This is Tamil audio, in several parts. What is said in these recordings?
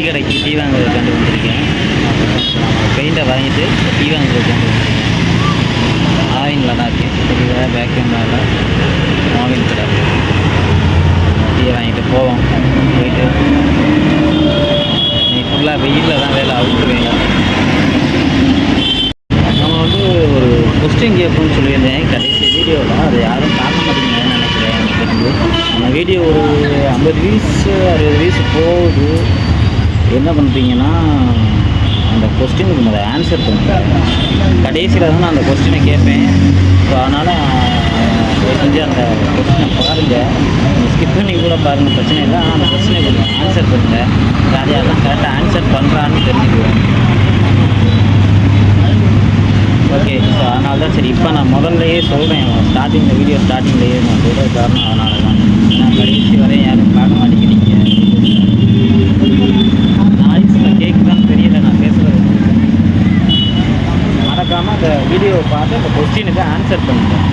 டீ கடைக்கு டீ வாங்குறதுக்காண்டி வந்திருக்கேன். பெயிண்டை வாங்கிட்டு டீ வாங்குறதுக்காண்டி வந்திருக்கேன். ஆவினில் தான் இருக்கேன். தெரியல பேக் ஆவின் கடை. டீயை வாங்கிட்டு போவோம். போயிட்டு. நீ ஃபுல்லாக வெயிலில் தான் வேலை அவுட்டு வேலை. நம்ம வந்து ஒரு கொஸ்டின் கேட்போம்னு சொல்லியிருந்தேன். கடைசி வீடியோவில் அதை யாரும் பார்க்க மாட்டேங்கிறேன்னு நினைக்கிறேன். எனக்கு வந்து நம்ம வீடியோ ஒரு ஐம்பது வீஸ் அறுபது வீஸ் போகுது. என்ன பண்ணுறீங்கன்னா அந்த கொஸ்டினுக்கு முதல்ல ஆன்சர் பண்ணுங்க கடைசியில் தான் நான் அந்த கொஸ்டினை கேட்பேன் ஸோ அதனால் செஞ்சு அந்த கொஸ்டினை பாருங்கள் ஸ்கிப் பண்ணி கூட பாருங்கள் பிரச்சனை இல்லை. ஆனால் அந்த கொஸ்டினை கொஞ்சம் ஆன்சர் பண்ணுங்கள் யார் தான் கரெக்டாக ஆன்சர் பண்ணுறான்னு தெரிஞ்சுக்குவேன். ஓகே ஸோ அதனால தான் சரி. இப்போ நான் முதல்லையே சொல்கிறேன் ஸ்டார்டிங்கில் வீடியோ ஸ்டார்டிங்லேயே நான் சொல்கிற காரணம் அதனால தான் நான் கடைசி வரையும் யாரும் பார்க்க மாட்டேங்கிறீங்க நாய்ஸில் கேட்குதான்னு தெரியல நான் பேசுகிறது அந்த வீடியோவை பார்த்து அந்த கொஸ்டினுக்கு ஆன்சர் பண்ணுங்கள்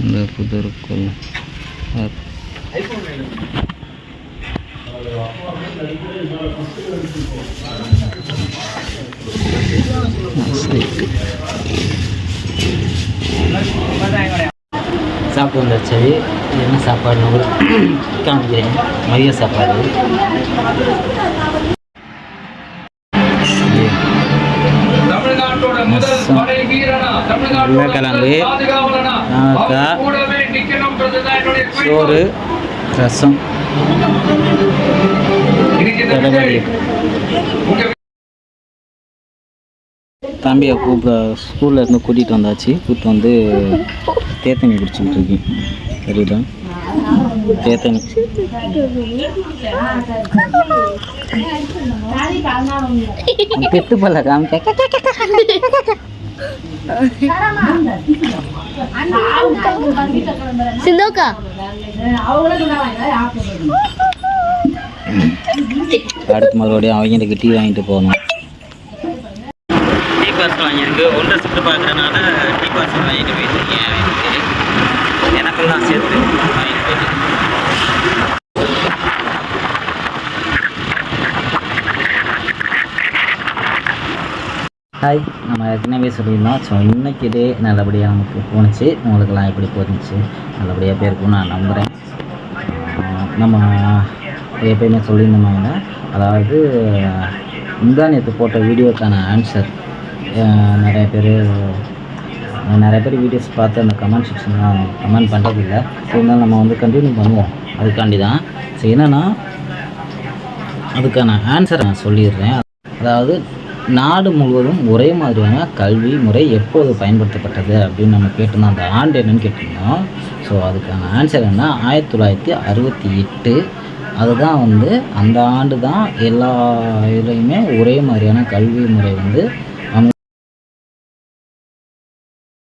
இந்த புதருக்குள் சாப்பிட்டு வந்தாச்சு என்ன சாப்பாடுன்னு கூட காமிக்கிறேன் மதிய சாப்பாடு உருளைக்கிழங்கு, சோறு. ரசம் தலைவலி. தம்பியை கூப்பிட ஸ்கூல்ல இருந்து கூட்டிகிட்டு வந்தாச்சு. கூப்பிட்டு வந்து தேத்தனி குடிச்சுக்கிட்டு இருக்கேன். சரிதா தேத்தனி பெத்து பல்ல காமிக்க. சிந்தோக்கா. அடுத்து மறுபடியும் அவங்களுக்கு டீ வாங்கிட்டு போகணும் டீ பார்சல் வாங்கியிருக்கு டீ பாஸ் வாங்கிட்டு போயிட்டுருக்கேன் அவங்களுக்கு எனக்கெல்லாம் சேர்த்து வாங்கிட்டு போயிட்டு ஹாய் நம்ம ஏற்கனவே சொல்லியிருந்தோம். ஸோ இன்றைக்கி டே நல்லபடியாக நமக்கு போணுச்சு. உங்களுக்கெல்லாம் எப்படி போணுச்சு நல்லபடியாக போயிருக்கும்னு நான் நம்புகிறேன் நம்ம எப்பயுமே சொல்லியிருந்தோம்னா அதாவது முந்தா நேற்று போட்ட வீடியோக்கான ஆன்சர் நிறைய பேர் நிறைய பேர் வீடியோஸ் பார்த்து அந்த கமெண்ட் செக்ஷன்லாம் கமெண்ட் பண்ணுறதில்ல ஸோ இருந்தாலும் நம்ம வந்து கண்டினியூ பண்ணுவோம். அதுக்காண்டி தான் ஸோ என்னென்னா அதுக்கான ஆன்சர் நான் சொல்லிடுறேன். அதாவது நாடு முழுவதும் ஒரே மாதிரியான கல்வி முறை எப்போது பயன்படுத்தப்பட்டது அப்படின்னு நம்ம கேட்டிருந்தோம் அந்த ஆண்டு என்னன்னு கேட்டிருந்தோம் ஸோ அதுக்கான ஆன்சர் என்ன ஆயிரத்தி தொள்ளாயிரத்தி அறுபத்தி எட்டு. அதுதான் வந்து அந்த ஆண்டு தான் எல்லா இதுலேயுமே ஒரே மாதிரியான கல்வி முறை வந்து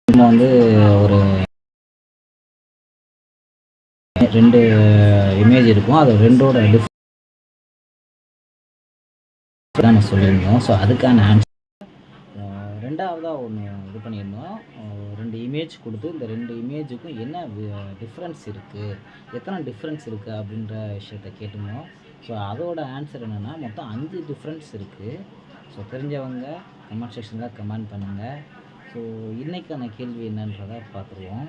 நம்ம வந்து ஒரு ரெண்டு இமேஜ் இருக்கும். அது ரெண்டோட டிஃப் நம்ம சொல்லியிருந்தோம். ஸோ அதுக்கான ஆன்சர் ரெண்டாவதாக ஒன்று இது பண்ணியிருந்தோம். ரெண்டு இமேஜ் கொடுத்து இந்த ரெண்டு இமேஜுக்கும் என்ன டிஃப்ரென்ஸ் இருக்குது எத்தனை டிஃப்ரென்ஸ் இருக்குது அப்படின்ற விஷயத்த கேட்டிருந்தோம். ஸோ அதோட ஆன்சர் என்னென்னா மொத்தம் அஞ்சு டிஃப்ரென்ஸ் இருக்குது ஸோ தெரிஞ்சவங்க கமெண்ட் செக்ஷனில் கமெண்ட் பண்ணுங்கள் ஸோ இன்றைக்கான கேள்வி என்னன்றதை பார்த்துருவோம்.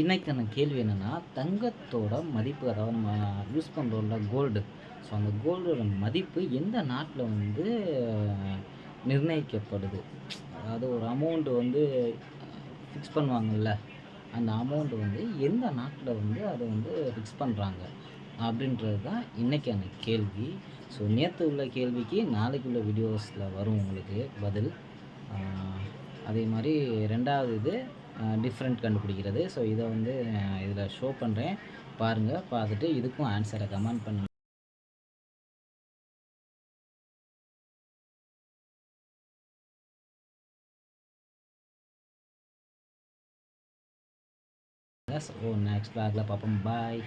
இன்றைக்கான கேள்வி என்னென்னா தங்கத்தோட மதிப்பு அதாவது நம்ம யூஸ் பண்ணுறோம்ல கோல்டு ஸோ அந்த கோல்டோட மதிப்பு எந்த நாட்டில் வந்து நிர்ணயிக்கப்படுது? அதாவது ஒரு அமௌண்ட்டு வந்து ஃபிக்ஸ் பண்ணுவாங்கல்ல. அந்த அமௌண்ட் வந்து எந்த நாட்டில் வந்து அதை வந்து ஃபிக்ஸ் பண்ணுறாங்க அப்படின்றது தான் இன்றைக்கான கேள்வி. ஸோ நேற்று உள்ள கேள்விக்கு நாளைக்கு உள்ள வீடியோஸில் வரும் உங்களுக்கு பதில். அதே மாதிரி ரெண்டாவது இது டிஃப்ரெண்ட் கண்டுபிடிக்கிறது. ஸோ இதை வந்து இதில் ஷோ பண்ணுறேன் பாருங்கள் பார்த்துட்டு இதுக்கும் ஆன்சரை கமெண்ட் பண்ணுங்க. ஓ நெக்ஸ்ட் பிளாக்ல பார்ப்போம். பாய்